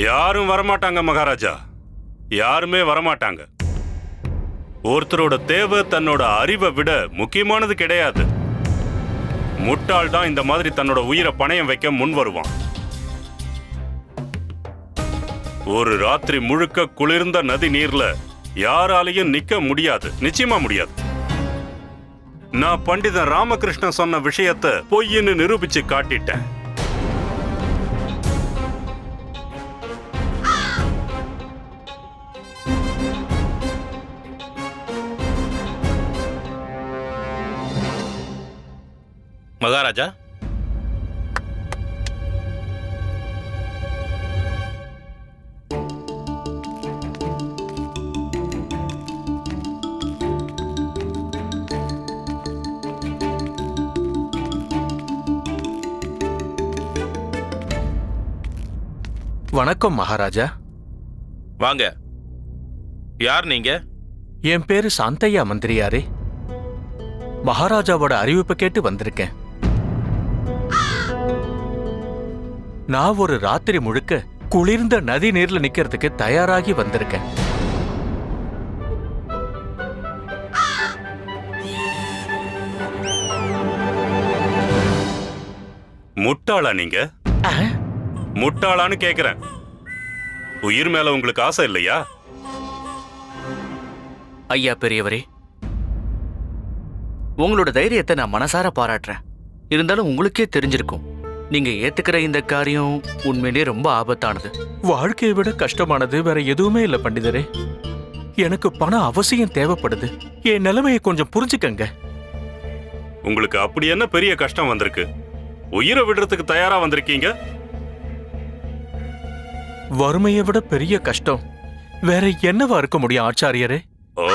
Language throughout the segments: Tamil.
யாரும் வரமாட்டாங்க மகாராஜா. யாருமே வரமாட்டாங்க. ஒருத்தரோட தேவை தன்னோட அறிவை விட முக்கியமானது கிடையாது. முட்டாள் தான் இந்த மாதிரி தன்னோட உயிரை பணயம் வைக்க முன் வருவான். ஒரு ராத்திரி முழுக்க குளிர்ந்த நதி நீர்ல யாராலையும் நிக்க முடியாது. நிச்சயமா முடியாது. நான் பண்டிதன் ராமகிருஷ்ணன் சொன்ன விஷயத்த பொய்ன்னு நிரூபிச்சு காட்டிட்டேன். மகாராஜா? வணக்கம் மகாராஜா. வாங்க. யார் நீங்க? என் பேரு சாந்தையா மந்திரியாரே. மகாராஜாவோட அறிவிப்பை கேட்டு வந்திருக்கேன். நான் ஒரு ராத்திரி முழுக்க குளிர்ந்த நதி நீர்ல நிக்கிறதுக்கு தயாராகி வந்திருக்கேன். முட்டாளா நீங்க? முட்டாளான்னு கேக்குறேன். உயிர் மேல உங்களுக்கு ஆசை இல்லையா? ஐயா பெரியவரே உங்களோட தைரியத்தை நான் மனசார பாராட்டுறேன். இருந்தாலும் உங்களுக்கே தெரிஞ்சிருக்கும். நீங்க ஏத்துக்கிற இந்த காரியம் உண்மையிலேயே ரொம்ப ஆபத்தானது. வாழ்க்கையை விட கஷ்டமானது வேற எதுவுமே இல்ல பண்டிதரே. எனக்கு பணம் அவசியம் தேவைப்படுது. என் நிலைமையை கொஞ்சம் புரிஞ்சுக்கங்க. உங்களுக்கு அப்படி என்ன பெரிய கஷ்டம் வந்திருக்கு? உயிரை விடுறதுக்கு தயாரா வந்திருக்கீங்க? வறுமையை விட பெரிய கஷ்டம். வேற என்னவா இருக்க முடியும் ஆச்சாரியரே? ஓ.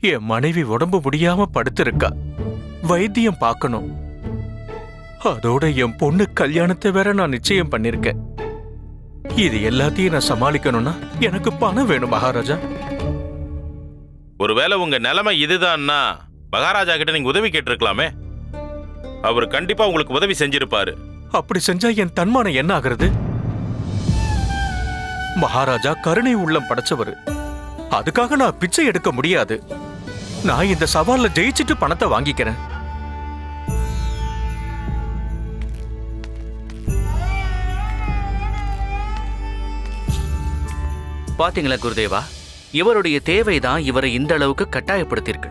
என் மனைவி உடம்பு முடியாம படுத்திருக்கா. வைத்தியம் பார்க்கணும். அதோட என் பொண்ணு கல்யாணத்தை வேற நான் நிச்சயம் பண்ணிருக்கேன். இது எல்லாத்தையும் நான் சமாளிக்கணும்னா எனக்கு பணம் வேணும் மகாராஜா. ஒருவேளை உங்க நிலைமை இதுதான்னா மகாராஜா கிட்ட நீங்க உதவி கேட்டிருக்கலாமே. அவர் கண்டிப்பா உங்களுக்கு உதவி செஞ்சிருப்பாரு. அப்படி செஞ்சா என் தன்மானம் என்ன ஆகுறது? மகாராஜா கருணை உள்ளம் படைச்சவரு. அதுக்காக நான் பிச்சை எடுக்க முடியாது. நான் இந்த சவால்ல ஜெயிச்சிட்டு பணத்தை வாங்கிக்கிறேன். பாத்தீங்களா குருதேவா? இவருடைய தேவைதான் இவரை இந்த அளவுக்கு கட்டாயப்படுத்தியிருக்கு.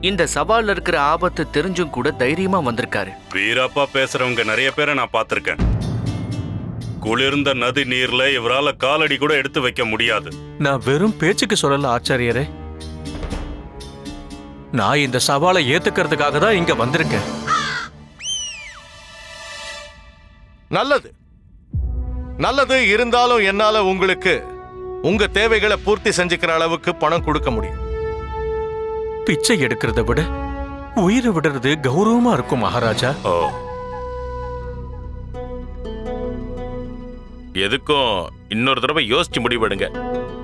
இந்த சவால்ல இருக்கிற ஆபத்து தெரிஞ்சும் கூட தைரியமா வந்திருக்காரு. வீரப்பா பேசுறவங்க நிறைய பேரை நான் பார்த்திருக்கேன். குளிர்ந்த நதி நீர்ல இவரால காலடி கூட எடுத்து வைக்க முடியாது. நான் வெறும் பேச்சுக்கு சொல்லல ஆச்சாரியரே. நான் இந்த சவாலை ஏத்துக்கிறதுக்காக தான் இங்க வந்திருக்கேன். நல்லது. நல்லது இருந்தாலும் என்னால உங்களுக்கு உங்க தேவைகளை பூர்த்தி செஞ்சுக்கிற அளவுக்கு பணம் கொடுக்க முடியும். பிச்சை எடுக்கிறத விட உயிரை விடுறது கௌரவமா இருக்கும் மகாராஜா. ஓ. எதுக்கும் இன்னொரு தடவை யோசிச்சு முடிவெடுங்க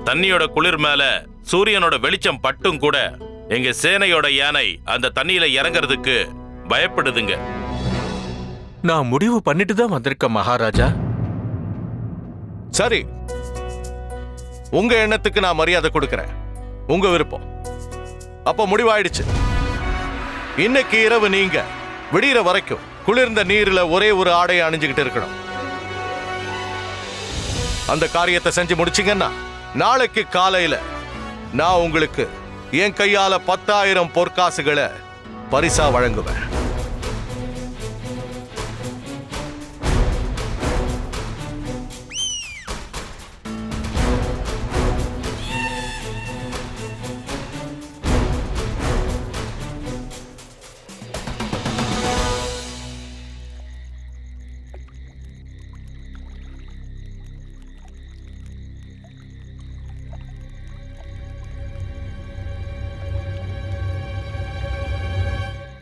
தண்ணியோட குளிர் மேல சூரியனோட வெளிச்சம் பட்டும் கூட எங்க சேனையோட யானை அந்த தண்ணியில இறங்குறதுக்கு பயப்படுதுங்க. நான் முடிவு பண்ணிட்டு தான் வந்திருக்கேன் மகாராஜா. சரி உங்க எண்ணத்துக்கு நான் மரியாதை கொடுக்கறேன். உங்க விருப்பம். அப்ப முடிவாயிடுச்சு. இன்னைக்கு இரவு நீங்க விடியற வரைக்கும் குளிர்ந்த நீர்ல ஒரே ஒரு ஆடையை அணிஞ்சுக்கிட்டு இருக்கணும். அந்த காரியத்தை செஞ்சு முடிச்சீங்கன்னா நாளைக்கு காலையில நான் உங்களுக்கு என் கையால பத்தாயிரம் பொற்காசுகளை பரிசா வழங்குவேன்.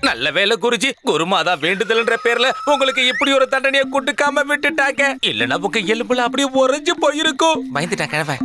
நல்ல வேலை குருஜி. குருமாதா வேண்டுதல்ன்ற பேர்ல உங்களுக்கு இப்படி ஒரு தண்டனையை கொடுக்காம விட்டுட்டாங்க. இல்லனா உங்க எலும்புல அப்படியே உறைஞ்சு போயிருக்கும். பயந்துட்டேன் கிழவன்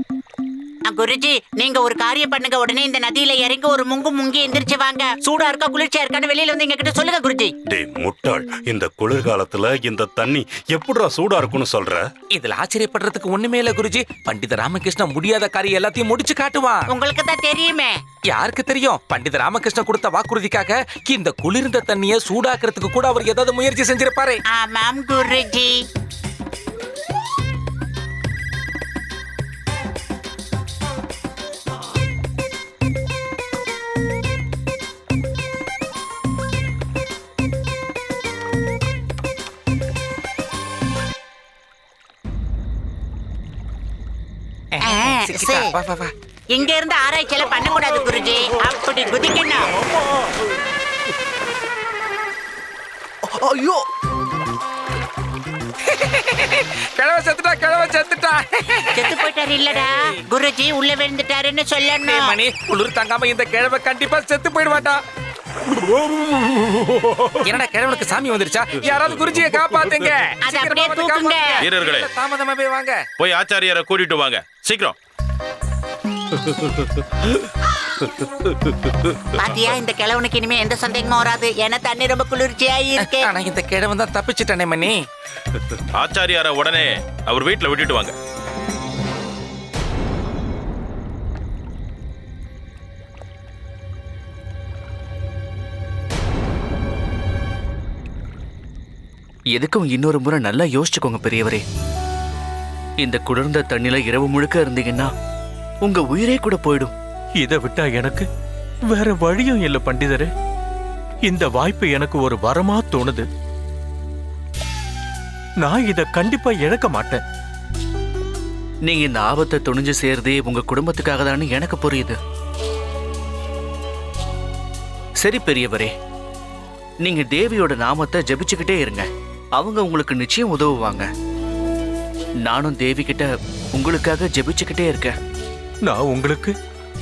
குருஜி நீங்க ஒரு காரியம் பண்ணுங்க. உடனே இந்த நதியில இறங்கி ஒரு முங்கு முங்கி எந்திரிச்சு வாங்க. சூடா இருக்கா குளிர்ச்சியா இருக்கான்னு வெளியில வந்து எங்க கிட்ட சொல்லுங்க குருஜி. டேய் முட்டாள். இந்த குளிர்காலத்துல இந்த தண்ணி எப்படிடா சூடா இருக்கும்னு சொல்ற? இதுல ஆச்சரியப்படுறதுக்கு ஒண்ணுமே இல்ல குருஜி. பண்டித ராமகிருஷ்ணா முடியாத காரியம் எல்லாத்தையும் முடிச்சு காட்டுவான். உங்களுக்கு தான் தெரியுமே. யாருக்கு தெரியும்? பண்டித ராமகிருஷ்ணா கொடுத்த வாக்குறுதிக்காக இந்த குளிர்ந்த தண்ணிய சூடாக்குறதுக்கு கூட அவர் ஏதாவது முயற்சி செஞ்சிருப்பாரு. ஆமாம் குருஜி. வா. இங்க இருந்து ஆராய்ச்சியெல்லாம் பண்ணக்கூடாது குருஜி. அப்படி குதிக்கணும். ஐயோ. கிழவ செத்துட்டா கிழவ செத்துட்டா. செத்து போயிட்டாரு இல்லடா. குருஜி உள்ள விழுந்துட்டாருன்னு சொல்லணும். மணி குளிர் தாங்காம இந்த கிழவ கண்டிப்பா செத்து போயிடுவாட்டா என்னடா கிழவனுக்கு சாமி வந்துருச்சா? யாராவது குருஜியை காப்பாத்துங்க. அதை சீக்கிரமா அப்படியே வந்து தூக்குங்க. காப்பாத்துங்க. வீரர்களே. தாமதமா போய் வாங்க. போய் ஆச்சாரியரை கூட்டிட்டு வாங்க. சீக்கிரம். பாத்தியா இந்த கிழவனுக்கு இனிமே எந்த சந்தேகமும் வராது. ஏன்னா தண்ணி ரொம்ப குளிர்ச்சியா இருக்கு. ஆனா இந்த கிழவன் தான் தப்பிச்சிட்டானே மணி. ஆச்சாரியாரை உடனே அவர் வீட்டுல விட்டுட்டு வாங்க. எதுக்கும் இன்னொரு முறை நல்லா யோசிச்சுக்கோங்க பெரியவரே. இந்த குளிர்ந்த தண்ணில இரவு முழுக்க இருந்தீங்கன்னா உங்க உயிரே கூட போயிடும். இதை விட்டா எனக்கு வேற வழியும் இல்ல பண்டிதரே. இந்த வாய்ப்பு எனக்கு ஒரு வரமா தோணுது. நான் இத கண்டிப்பா இழக்க மாட்டேன். நீங்க இந்த ஆபத்தை துணிஞ்சு சேர்றதே உங்க குடும்பத்துக்காக தான் எனக்கு புரியுது. சரி பெரியவரே. நீங்க தேவியோட நாமத்தை ஜெபிச்சுக்கிட்டே இருங்க. அவங்க உங்களுக்கு நிச்சயம் உதவுவாங்க. நானும் தேவி கிட்ட உங்களுக்காக ஜெபிச்சுக்கிட்டே இருக்கேன். நான் உங்களுக்கு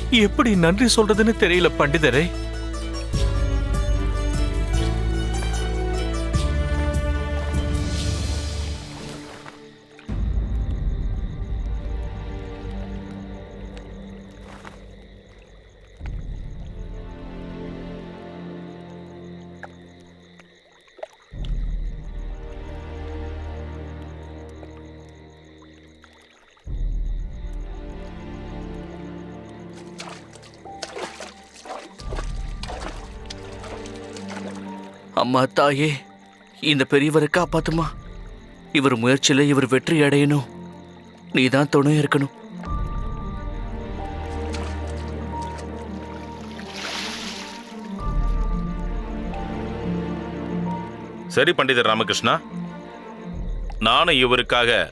எப்படி நன்றி சொல்றதுன்னு தெரியல பண்டிதரே. அம்மா தாயே இந்த பெரியவரை காப்பாத்துமா? இவர் முயற்சியில இவர் வெற்றி அடையணும். நீதான் துணை இருக்கணும். சரி பண்டிதர் ராமகிருஷ்ணா. நானும் இவருக்காக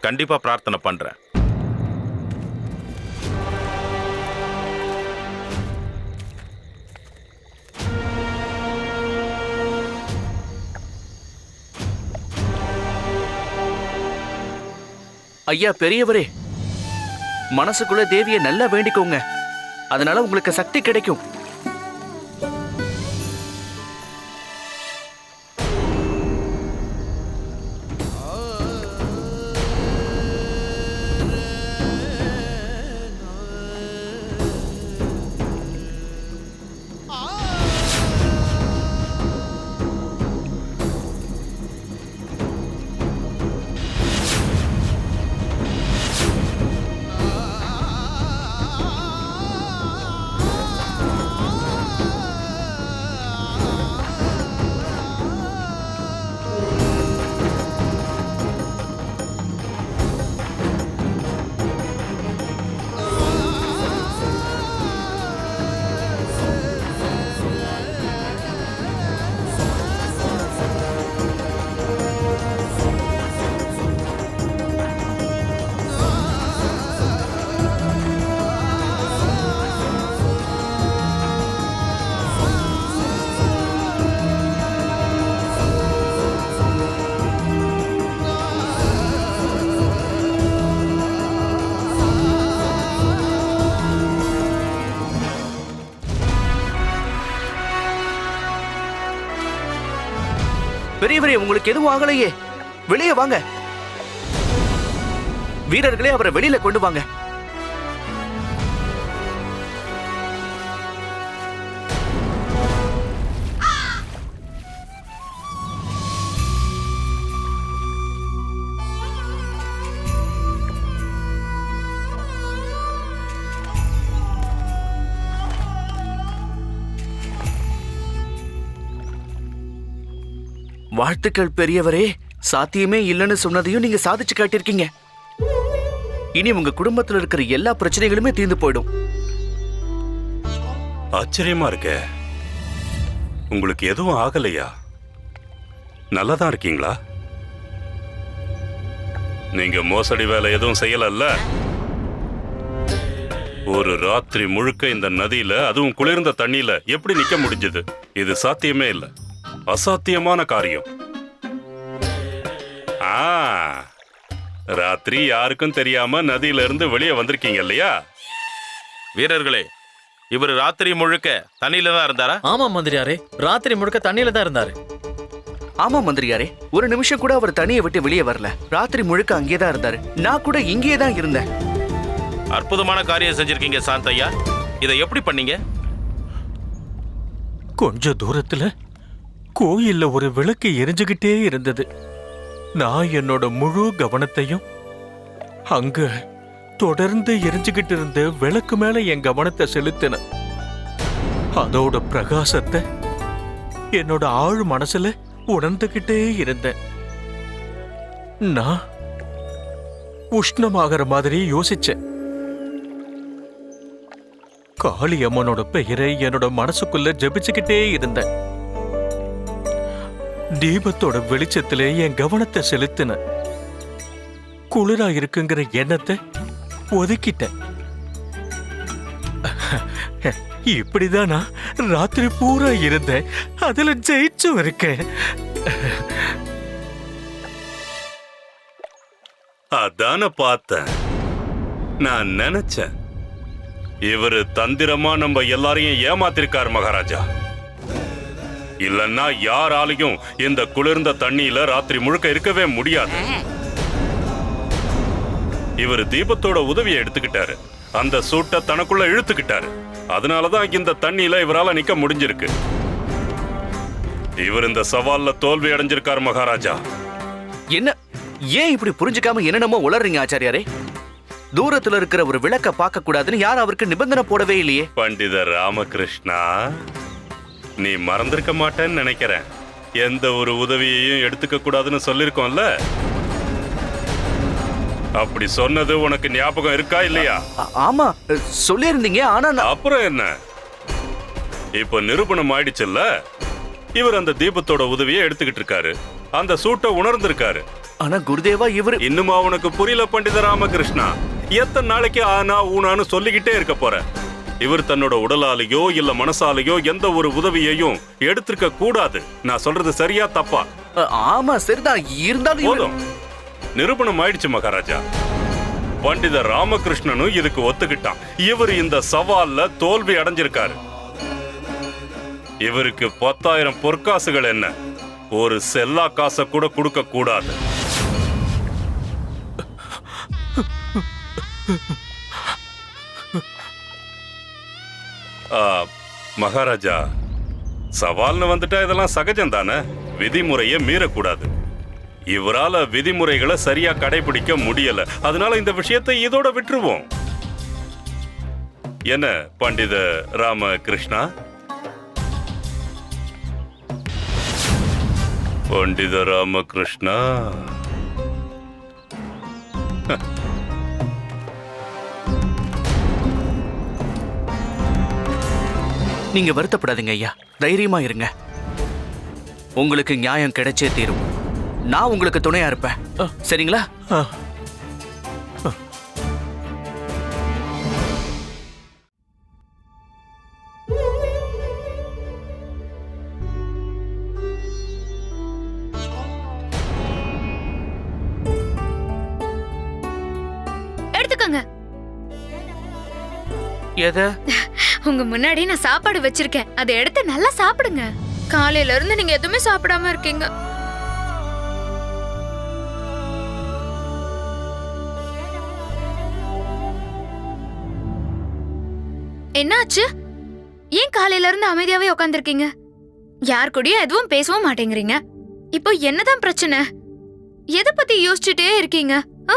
கண்டிப்பா பிரார்த்தனை பண்றேன். ஐயா பெரியவரே. மனசுக்குள்ள தேவியை நல்லா வேண்டிக்கோங்க. அதனால உங்களுக்கு சக்தி கிடைக்கும். பெரியவரே உங்களுக்கு எதுவும் ஆகலையே. வெளியே வாங்க. வீரர்களே அவரை வெளியில கொண்டு வாங்க. வாழ்த்துக்கள் பெரியவரே. சாத்தியமே இல்லைன்னு சொன்னதையும் நீங்க சாதிச்சு காட்டியிருக்கீங்க. இனி உங்க குடும்பத்துல இருக்கிற எல்லா பிரச்சனைகளுமே தீர்ந்து போயிடும். ஆச்சரியமா இருக்கே. உங்களுக்கு எதுவும் ஆகலையா? நல்லதா இருக்கீங்களா? நீங்க மோசடி வேலை எதுவும் செய்யலல்ல? ஒரு ராத்திரி முழுக்க இந்த நதியில அதுவும் குளிர்ந்த தண்ணியில எப்படி நிக்க முடிஞ்சது? இது சாத்தியமே இல்லை. அசாத்தியமான காரியம். ஆ ராத்திரி யாருக்கும் தெரியாம நதியில இருந்து வெளியே வந்திருக்கீங்க இல்லையா? வீரர்களே இவர் ராத்திரி முழுக்க தண்ணியில தான் இருந்தாரா? ஆமா மந்திரியாரே ராத்திரி முழுக்க தண்ணியில தான் இருந்தாரு. ஆமா மந்திரியாரே ஒரு நிமிஷம் கூட அவர் தனியை விட்டு வெளியே வரல. ராத்திரி முழுக்க அங்கேயே தான் இருந்தாரு. நான் கூட இங்கேயே தான் இருந்தேன். அற்புதமான காரியம் செஞ்சிருக்கீங்க சாந்தையா இதை எப்படி பண்ணீங்க? கொஞ்ச தூரத்துல கோயில்ல ஒரு விளக்கு எரிஞ்சுகிட்டே இருந்தது. நான் என்னோட முழு கவனத்தையும் அங்க தொடர்ந்து எரிஞ்சுகிட்டு இருந்த விளக்கு மேல என் கவனத்தை செலுத்தினேன். அதோட பிரகாசத்தை என்னோட ஆழ் மனசுல உணர்ந்துகிட்டே இருந்தேன். நான் உஷ்ணமாகற மாதிரி யோசிச்சேன். காளி அம்மனோட பெயரை என்னோட மனசுக்குள்ள ஜெபிச்சுக்கிட்டே இருந்தேன். தீபத்தோட வெளிச்சத்திலே என் கவனத்தை செலுத்தின. குளிரா இருக்குங்கிற எண்ணத்தை ஒதுக்கிட்டேன். இப்படிதான்? நான் ராத்திரி பூரா இருந்தேன். அதுல ஜெயிச்சு இருக்கேன். அதான பார்த்தேன். நான் நினைச்சேன். இவரு தந்திரமா நம்ம எல்லாரையும் ஏமாத்திருக்கார் மகாராஜா. இல்லன்னா யாராலையும் இந்த குளிர்ந்த தண்ணியில ராத்திரி முழுக்க இருக்கவே முடியாது. இவர் தீபத்தோட உதவியை எடுத்துக்கிட்டாரு. அந்த சூட்டை தனக்குள்ள இழுத்துக்கிட்டாரு. அதனாலதான் இந்த தண்ணியில இவரால நிக்க முடிஞ்சிருக்கு. இவர் இந்த சவால்ல தோல்வி அடைஞ்சிருக்கார் மகாராஜா. என்ன? ஏன் இப்படி புரிஞ்சுக்காம என்னென்னமோ உளறீங்க ஆச்சாரியாரே? தூரத்துல இருக்கிற ஒரு விளக்க பார்க்க கூடாதுன்னு யாரும் அவருக்கு நிபந்தனை போடவே இல்லையே. பண்டித ராமகிருஷ்ணா நீ மறந்திருக்க மாட்டேன்னு நினைக்கிறேன். எந்த ஒரு உதவியையும் எடுத்துக்க கூடாதுன்னு சொல்லிருக்கோம்ல? அப்படி சொன்னது உனக்கு ஞாபகம் இருக்கா இல்லையா? ஆமா சொல்லியிருந்தீங்க ஆனா அப்புறம் என்ன? இப்ப நிரூபணம் ஆயிடுச்சுல்ல? இவர் அந்த தீபத்தோட உதவியை எடுத்துக்கிட்டு இருக்காரு. அந்த சூட்டை உணர்ந்திருக்காரு. ஆனா குருதேவா இவரு இன்னுமா உனக்கு புரியல பண்டித ராமகிருஷ்ணா? எத்தனை நாளைக்கு ஆனா ஊனான்னு சொல்லிக்கிட்டே இருக்க போற? இவர் தன்னோட உடலாலேயோ இல்ல மனசாலேயோ எந்த ஒரு உதவியையும் எடுத்திருக்க கூடாது. நான் சொல்றது சரியா தப்பா? ஆமா சரிதான். இருந்தாலும் போதும். நிரூபணம் ஆயிடுச்சு மகாராஜா. பண்டித ராமகிருஷ்ணனும் இதுக்கு ஒத்துக்கிட்டான். இவர் இந்த சவால்ல தோல்வி அடைஞ்சிருக்காரு. இவருக்கு பத்தாயிரம் பொற்காசுகள் என்ன? ஒரு செல்லா காசை கூட கொடுக்க கூடாது. மகாராஜா சவால்னு வந்துட்டா இதெல்லாம் சகஜம் தானே? விதிமுறையை மீறக்கூடாது. இவரால விதிமுறைகளை சரியா கடைபிடிக்க முடியல. அதனால இந்த விஷயத்தை இதோட விட்டுருவோம். என்ன பண்டித ராமகிருஷ்ணா? பண்டித ராமகிருஷ்ணா? நீங்க வருத்தப்படாதீங்க ஐயா. தைரியமா இருங்க. உங்களுக்கு நியாயம் கிடைச்சே தீரும். நான் உங்களுக்கு துணையா இருப்பேன். சரிங்களா? எடுத்துக்கோங்க. எதை? உங்க முன்னாடி நான் சாப்பாடு வச்சிருக்கேன். அதை எடுத்து நல்லா சாப்பிடுங்க. காலையில இருந்து நீங்க எதுவுமே சாப்பிடாம இருக்கீங்க. என்னாச்சு? ஏன் காலையில இருந்து அமைதியாவே உட்காந்துருக்கீங்க யார் கூடயும் எதுவும் பேசவும் மாட்டேங்கிறீங்க. இப்போ என்னதான் பிரச்சனை? எதை பத்தி யோசிச்சுட்டே இருக்கீங்க? ஆ?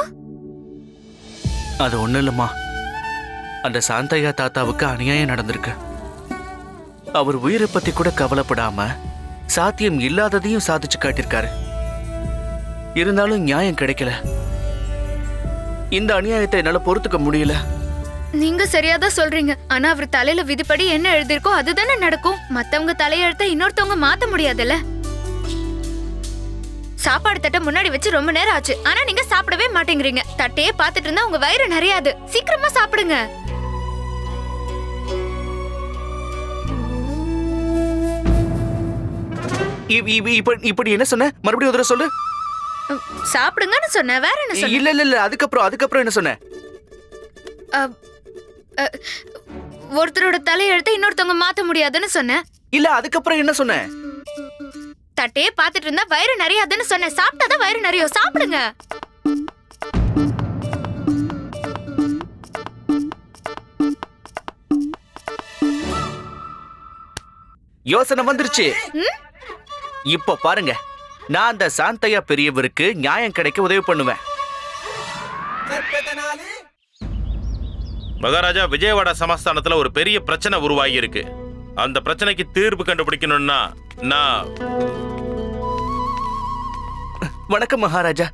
அது ஒண்ணும் இல்லம்மா. அந்த சாந்தையா தாத்தாவுக்கு அநியாயம் நடந்திருக்கு. அவர் உயிரை பத்தி கூட கவலைப்படாம சாத்தியம் இல்லாததையும் சாதிச்சு காட்டியிருக்காரு. இருந்தாலும் நியாயம் கிடைக்கல. இந்த அநியாயத்தை என்னால பொறுத்துக்க முடியல. நீங்க சரியாதான் சொல்றீங்க. ஆனா அவர் தலையில விதிப்படி என்ன எழுதிருக்கோ அதுதானே நடக்கும். மத்தவங்க தலையெழுத்த இன்னொருத்தவங்க மாத்த முடியாதுல்ல? சாப்பாடு தட்டை முன்னாடி வச்சு ரொம்ப நேரம் ஆச்சு. ஆனா நீங்க சாப்பிடவே மாட்டேங்கிறீங்க. தட்டையே பார்த்துட்டு இருந்தா உங்க வயிறு நிறையாது. சீக்கிரமா சாப்பிடுங்க. இப்படி என்ன சொன்ன? மறுபடியும் ஒரு சொல்லு. சாப்பிடுங்கன்னு சொன்னேன் வேற என்ன சொன்னேன் இல்ல இல்ல இல்ல அதுக்கப்புறம் அதுக்கப்புறம் என்ன சொன்ன? ஒருத்தரோட தலையெழுத்த இன்னொருத்தவங்க மாத்த முடியாதுன்னு சொன்னேன் இல்ல அதுக்கப்புறம் என்ன சொன்ன? தட்டையே பார்த்துட்டு இருந்தா வயிறு நிறையாதுன்னு சொன்னேன் சாப்பிட்டாதான் வயிறு நிறையும். சாப்பிடுங்க. யோசனை வந்துருச்சு? இப்ப பாருங்க. நான் அந்த சாந்தையா பெரியவருக்கு நியாயம் கிடைக்க உதவி பண்ணுவேன். மகாராஜா விஜயவாடா சமஸ்தானத்துல ஒரு பெரிய பிரச்சனை உருவாகி இருக்கு அந்த பிரச்சனைக்கு தீர்வு கண்டுபிடிக்கணும்னா நான் வணக்கம் மகாராஜா.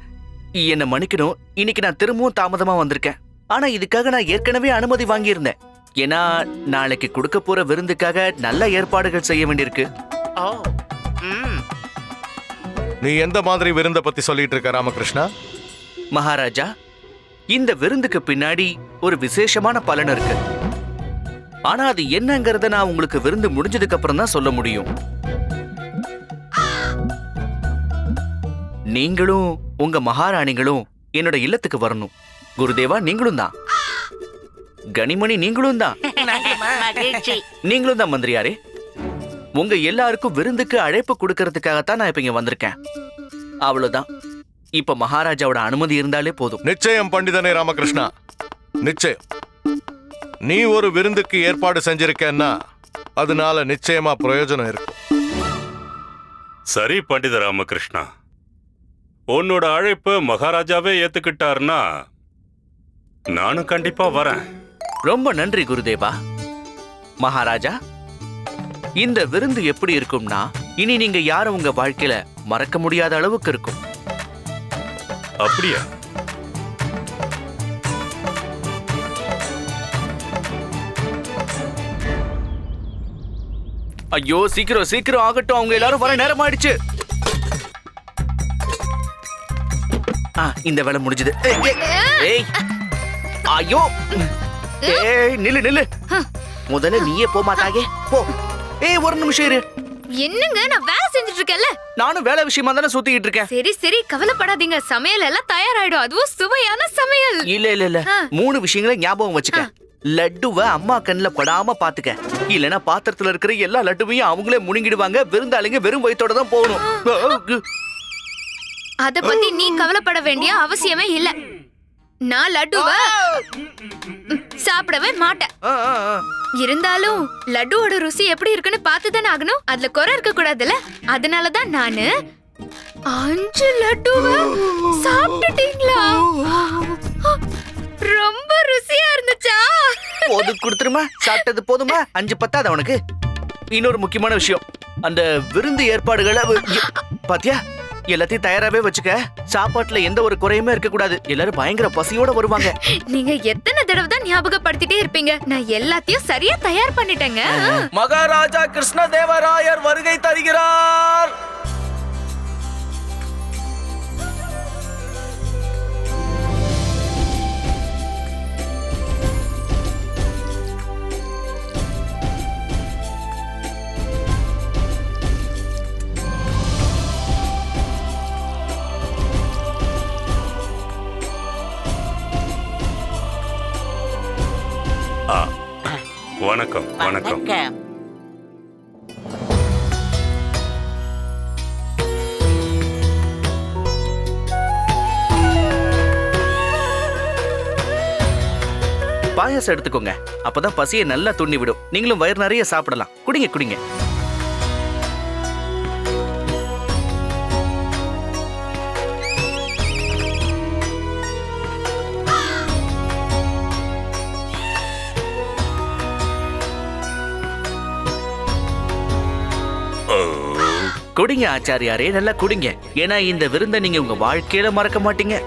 என்ன மன்னிக்கணும். இன்னைக்கு நான் திரும்பவும் தாமதமா வந்திருக்கேன். ஆனா இதுக்காக நான் ஏற்கனவே அனுமதி வாங்கியிருந்தேன். ஏன்னா நாளைக்கு கொடுக்க போற விருந்துக்காக நல்ல ஏற்பாடுகள் செய்ய வேண்டியிருக்கு. நீ எந்த மாதிரி விருந்த பத்தி சொல்லிட்டு இருக்க ராமகிருஷ்ணா? மகாராஜா இந்த விருந்துக்கு பின்னாடி ஒரு விசேஷமான பலன் இருக்கு. ஆனா அது என்னங்கறத நான் உங்களுக்கு விருந்து முடிஞ்சதுக்கு அப்புறம் தான் சொல்ல முடியும். நீங்களும் உங்க மகாராணிகளும் என்னோட இல்லத்துக்கு வரணும். குருதேவா நீங்களும் தான். கனிமணி நீங்களும் தான். நீங்களும் தான் மந்திரியாரே. உங்க எல்லாருக்கும் விருந்துக்கு அழைப்பு கொடுக்கறதுக்காகத்தான் நான் இப்ப இங்க வந்திருக்கேன். அவ்வளவுதான். இப்ப மகாராஜாவோட அனுமதி இருந்தாலே போதும். நிச்சயம் பண்டிதனே ராமகிருஷ்ணா. நிச்சயம். நீ ஒரு விருந்துக்கு ஏற்பாடு செஞ்சிருக்கேன்னா அதனால நிச்சயமா பிரயோஜனம் இருக்கும் சரி பண்டித ராமகிருஷ்ணா. உன்னோட அழைப்பு மகாராஜாவே ஏத்துக்கிட்டாருன்னா நானும் கண்டிப்பா வரேன். ரொம்ப நன்றி குருதேவா. மகாராஜா இந்த விருந்து எப்படி இருக்கும்னா இனி நீங்க யாரும் உங்க வாழ்க்கையில மறக்க முடியாத அளவுக்கு இருக்கும். அப்படியா? ஐயோ சீக்கிரம் சீக்கிரம் ஆகட்டும். அவங்க எல்லாரும் வர நேரம் ஆயிடுச்சு. ஆ இந்த வேலை முடிஞ்சது. ஏய், ஏய், ஏய். ஐயோ. ஏய் நில்லு நில்லு. முதல்ல நீயே போ மாட்டாగే போ. ஏய் ஒரு நிமிஷம் இரு. என்னங்க நான் வேலை செஞ்சுட்டு இருக்கேன்ல நானும் வேலை விஷயமா தானே சுத்திக்கிட்டு இருக்கேன். சரி சரி கவலைப்படாதீங்க. சமையல் எல்லாம் தயாராயிடும். அதுவும் சுவையான சமையல். இல்ல இல்ல இல்ல. மூணு விஷயங்களை ஞாபகம் வச்சுக்க. லட்டுவ அம்மா கண்ணுல படாம பாத்துக்க. இல்லனா பாத்திரத்துல இருக்கிற எல்லா லட்டுவையும் அவங்களே முழுங்கிடுவாங்க விருந்தாளிங்க வெறும் வயித்தோட தான் போகணும். அத பத்தி நீ கவலைப்பட வேண்டிய அவசியமே இல்ல. நான் லட்டுவ? சாப்பிடவே மாட்டேன். இருந்தாலும் லட்டுவோட ருசி எப்படி இருக்குன்னு பார்த்து தானே ஆகணும். அதுல குறை இருக்க கூடாதுல்ல அதனாலதான் நானு அஞ்சு லட்டுவ சாப்பிட்டுட்டீங்களா? ரொம்ப ருசியா இருந்துச்சா? போது கொடுத்துருமா? சாப்பிட்டது போதுமா? அஞ்சு பத்தாத உனக்கு? இன்னொரு முக்கியமான விஷயம். அந்த விருந்து ஏற்பாடுகளை பாத்தியா? எல்லாத்தையும் தயாராவே வச்சுக்க. சாப்பாட்டுல எந்த ஒரு குறையுமே இருக்க கூடாது. எல்லாரும் பயங்கர பசியோட வருவாங்க. நீங்க எத்தனை தடவை தான் ஞாபகப்படுத்திட்டே இருப்பீங்க. நான் எல்லாத்தையும் சரியா தயார் பண்ணிட்டேங்க. மகாராஜா கிருஷ்ணதேவராயர் வருகை தருகிறார். வணக்கம். பாயாசம் எடுத்துக்கோங்க. அப்பதான் பசியை நல்லா துண்ணி விடும் நீங்களும் வயிறு நிறைய சாப்பிடலாம். குடிங்க குடிங்க. குடிங்க ஆச்சாரியாரே. நல்லா குடிங்க. ஏன்னா இந்த விருந்தை நீங்க உங்க வாழ்க்கையில மறக்க மாட்டீங்க.